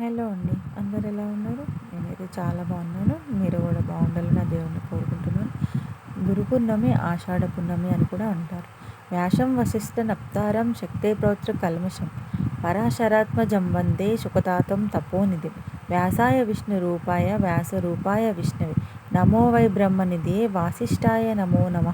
Hello అండి. అందరు ఎలా ఉన్నారు? నేనైతే చాలా బాగున్నాను. మీరు కూడా బాగుండాలని నా దేవుణ్ణి కోరుకుంటున్నాను. గురు పున్నమి ఆషాఢ పూర్ణమి అని కూడా అంటారు. వ్యాసం వశిష్ఠ నప్తారం శక్తే ప్రౌత్ర కల్మషం. పరాశరాత్మ జంబందే సుఖతాతం తపోనిధి వ్యాసాయ విష్ణు రూపాయ వ్యాస రూపాయ విష్ణువి. నమో వై బ్రహ్మనిధి వాసిష్ఠాయ నమో నమ.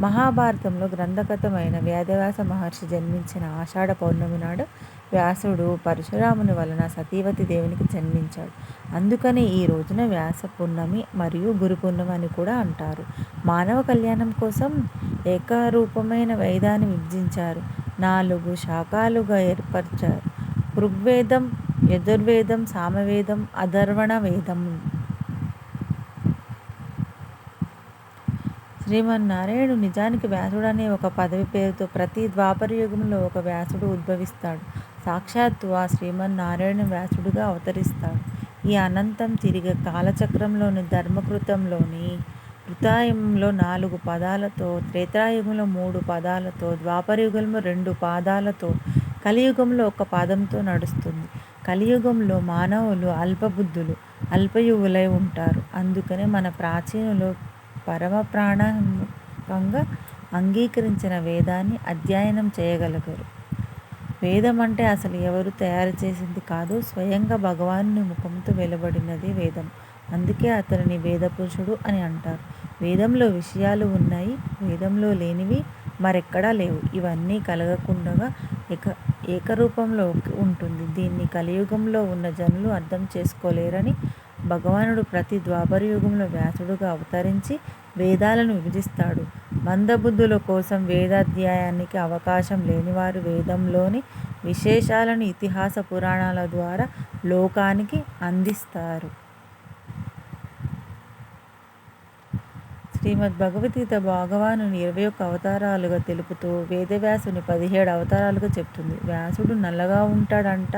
మహాభారతంలో గ్రంథకతమైన వేదవ్యాస మహర్షి జన్మించిన ఆషాఢ పౌర్ణమి నాడు వ్యాసుడు పరశురాముని వలన సతీవతి దేవునికి జన్మించాడు. అందుకని ఈ రోజున వ్యాస పున్నమి మరియు గురు పూర్ణమి అని కూడా అంటారు. మానవ కళ్యాణం కోసం ఏకరూపమైన వేదాన్ని విభజించారు. నాలుగు శాఖలుగా ఏర్పరిచారు. ఋగ్వేదం యజుర్వేదం సామవేదం అధర్వణ వేదం. శ్రీమన్నారాయణుడు నిజానికి వ్యాసుడు అనే ఒక పదవి పేరుతో ప్రతి ద్వాపర యుగంలో ఒక వ్యాసుడు ఉద్భవిస్తాడు. సాక్షాత్తు ఆ శ్రీమన్నారాయణ వ్యాసుడుగా అవతరిస్తాడు. ఈ అనంతం తిరిగి కాలచక్రంలోని ధర్మకృతంలోని కృతాయుగంలో నాలుగు పదాలతో త్రేతాయుగంలో మూడు పదాలతో ద్వాపరయుగంలో రెండు పాదాలతో కలియుగంలో ఒక పాదంతో నడుస్తుంది. కలియుగంలో మానవులు అల్పబుద్ధులు అల్పయుగులై ఉంటారు. అందుకనే మన ప్రాచీనులు పరమ ప్రాణంగా అంగీకరించిన వేదాన్ని అధ్యయనం చేయగలగరు. వేదం అంటే అసలు ఎవరు తయారు చేసింది కాదు. స్వయంగా భగవాన్ని ముఖంతో వెలువడినది వేదం. అందుకే అతనిని వేదపురుషుడు అని అంటారు. వేదంలో విషయాలు ఉన్నాయి వేదంలో లేనివి మరెక్కడా లేవు. ఇవన్నీ కలగకుండా ఏక ఏకరూపంలో ఉంటుంది. దీన్ని కలియుగంలో ఉన్న జనులు అర్థం చేసుకోలేరని భగవానుడు ప్రతి ద్వాపర యుగంలో వ్యాసుడుగా అవతరించి వేదాలను విభజిస్తాడు. మందబుద్ధుల కోసం వేదాధ్యాయానికి అవకాశం లేనివారు వేదంలోని విశేషాలను ఇతిహాస పురాణాల ద్వారా లోకానికి అందిస్తారు. శ్రీమద్ భగవద్గీత భగవానుని ఇరవై ఒక్క అవతారాలుగా తెలుపుతూ వేదవ్యాసుని పదిహేడు అవతారాలుగా చెప్తుంది. వ్యాసుడు నల్లగా ఉంటాడంట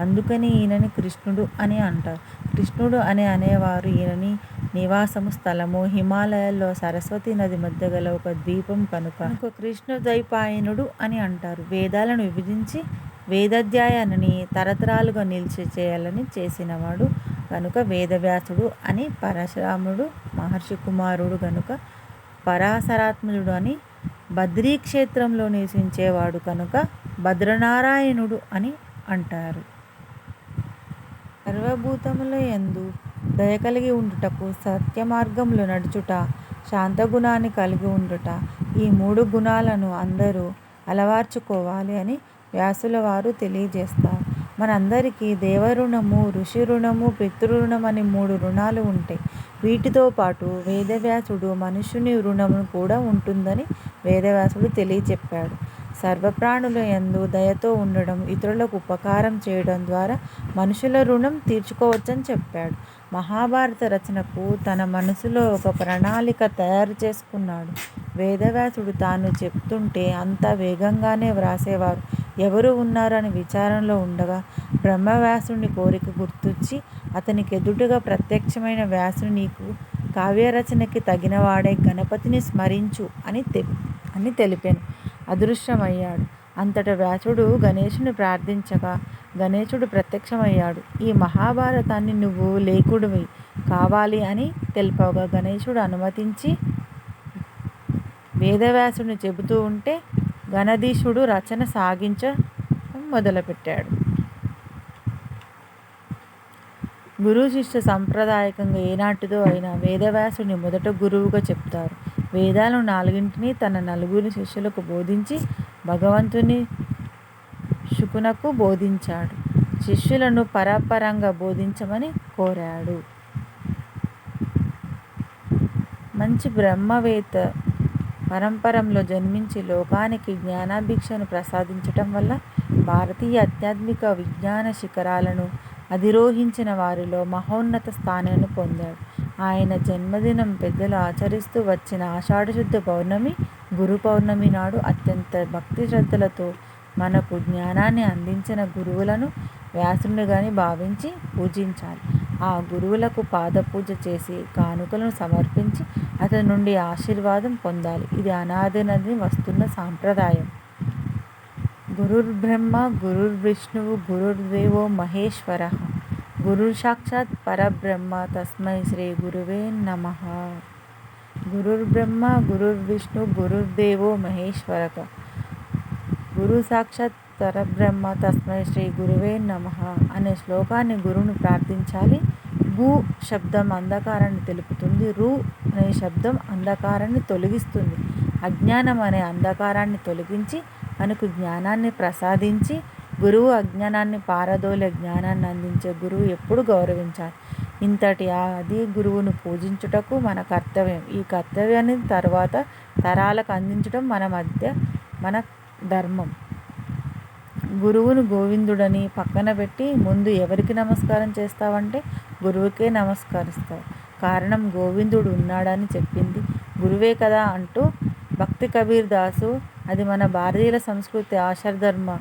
అందుకని ఈయనని కృష్ణుడు అని అంటారు. కృష్ణుడు అని అనేవారు ఈయనని నివాసము స్థలము హిమాలయాల్లో సరస్వతి నది మధ్య గల ఒక ద్వీపం కనుక. కృష్ణ ద్వైపాయనుడు అని అంటారు. వేదాలను విభజించి వేదాధ్యాయాన్ని తరతరాలుగా నిలిచి చేయాలని చేసినవాడు కనుక వేదవ్యాసుడు అని పరశురాముడు మహర్షి కుమారుడు కనుక పరాశరాత్మజుడు అని బద్రీ క్షేత్రంలో నివసించేవాడు కనుక భద్రనారాయణుడు అని అంటారు. సర్వభూతముల ఎందు దయ కలిగి ఉండుటకు సత్య మార్గంలో నడుచుట శాంతగుణాన్ని కలిగి ఉండుట ఈ మూడు గుణాలను అందరూ అలవార్చుకోవాలి అని వ్యాసుల వారు తెలియజేస్తారు. మనందరికీ దేవరుణము ఋషి రుణము పితృరుణం అని మూడు రుణాలు ఉంటాయి వీటితో పాటు వేదవ్యాసుడు మనుషుని రుణము కూడా ఉంటుందని వేదవ్యాసుడు తెలియచెప్పాడు. సర్వప్రాణుల ఎందు దయతో ఉండడం ఇతరులకు ఉపకారం చేయడం ద్వారా మనుషుల రుణం తీర్చుకోవచ్చని చెప్పాడు. మహాభారత రచనకు తన మనసులో ఒక ప్రణాళిక తయారు చేసుకున్నాడు. వేదవ్యాసుడు తాను చెప్తుంటే అంత వేగంగానే వ్రాసేవారు. ఎవరు ఉన్నారని విచారంలో ఉండగా బ్రహ్మవ్యాసుని కోరిక గుర్తొచ్చి అతనికి ఎదుటగా ప్రత్యక్షమైన వ్యాసుడు నీకు కావ్యరచనకి తగినవాడే గణపతిని స్మరించు అని తె అని తెలిపాను. అదృశ్యమయ్యాడు. అంతట వ్యాసుడు గణేషుని ప్రార్థించగా గణేశుడు ప్రత్యక్షమయ్యాడు. ఈ మహాభారతాన్ని నువ్వు లేకుడివి కావాలి అని తెలిపగా గణేశుడు అనుమతించి వేదవ్యాసుని చెబుతూ ఉంటే గణధీశుడు రచన సాగించ మొదలుపెట్టాడు. గురు శిష్య సంప్రదాయకంగా ఏనాటిదో అయినా వేదవ్యాసుని మొదట గురువుగా చెప్తారు. వేదాలు నాలుగింటిని తన నలుగురు శిష్యులకు బోధించి భగవంతుని శుకునకు బోధించాడు. శిష్యులను పరపరంగా బోధించమని కోరాడు. మంచి బ్రహ్మవేత్త పరంపరంలో జన్మించి లోకానికి జ్ఞానాభిక్షను ప్రసాదించటం వల్ల భారతీయ ఆధ్యాత్మిక విజ్ఞాన శిఖరాలను అధిరోహించిన వారిలో మహోన్నత స్థానాన్ని పొందాడు. ఆయన జన్మదినం పెద్దలు ఆచరిస్తూ వచ్చిన ఆషాఢశుద్ధ పౌర్ణమి గురు పౌర్ణమి నాడు అత్యంత భక్తి శ్రద్ధలతో మనకు జ్ఞానాన్ని అందించిన గురువులను వ్యాసునిగాని భావించి పూజించాలి. ఆ గురువులకు పాదపూజ చేసి కానుకలను సమర్పించి అతని నుండి ఆశీర్వాదం పొందాలి. ఇది అనాదినది వస్తున్న సాంప్రదాయం. గురుర్బ్రహ్మ గురుర్విష్ణువు గురుర్దేవో మహేశ్వర. గురు సాక్షాత్ పరబ్రహ్మ. తస్మై శ్రీ గురువే నమ. గురుర్బ్రహ్మ గురుర్విష్ణు గురుర్దేవో మహేశ్వరక. గురు సాక్షాత్ పరబ్రహ్మ తస్మై శ్రీ గురువే నమ అనే శ్లోకాన్ని గురువును ప్రార్థించాలి. గు శబ్దం అంధకారాన్ని తెలుపుతుంది. రు అనే శబ్దం అంధకారాన్ని తొలగిస్తుంది. అజ్ఞానం అనే అంధకారాన్ని తొలగించి మనకు జ్ఞానాన్ని ప్రసాదించి గురువు అజ్ఞానాన్ని పారదోలే జ్ఞానాన్ని అందించే గురువు ఎప్పుడు గౌరవించాలి. ఇంతటి ఆది గురువును పూజించుటకు మన కర్తవ్యం. ఈ కర్తవ్యాన్ని తర్వాత తరాలకు అందించడం మన మధ్య మన ధర్మం. గురువును గోవిందుడని పక్కన పెట్టి ముందు ఎవరికి నమస్కారం చేస్తావంటే గురువుకే నమస్కరిస్తావు. కారణం గోవిందుడు ఉన్నాడని చెప్పింది. గురువే కదా అంటూ భక్తి కబీర్ దాసు అది మన భారతీయుల సంస్కృతి ఆశర్ధర్మ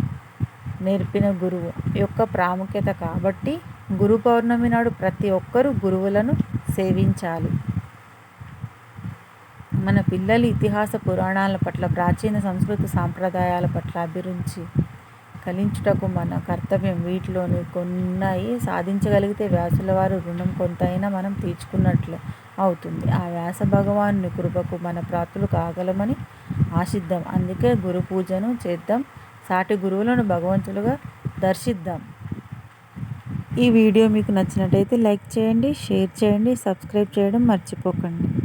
నేర్పిన గురువు యొక్క ప్రాముఖ్యత కాబట్టి గురు పౌర్ణమి నాడు ప్రతి ఒక్కరూ గురువులను సేవించాలి. మన పిల్లలు ఇతిహాస పురాణాల పట్ల ప్రాచీన సంస్కృతి సాంప్రదాయాల పట్ల అభిరుచి కలించుటకు మన కర్తవ్యం. వీటిలోని కొన్నాయి సాధించగలిగితే వ్యాసుల వారు రుణం కొంతైనా మనం తీర్చుకున్నట్లు అవుతుంది. ఆ వ్యాస భగవాను కృపకు మన ప్రాతులు కాగలమని ఆశిద్దాం. అందుకే గురు పూజను చేద్దాం. సాటి గురువులను భగవంతులుగా దర్శిద్దాం. ఈ వీడియో మీకు నచ్చినట్టయితే లైక్ చేయండి షేర్ చేయండి సబ్స్క్రైబ్ చేయడం మర్చిపోకండి.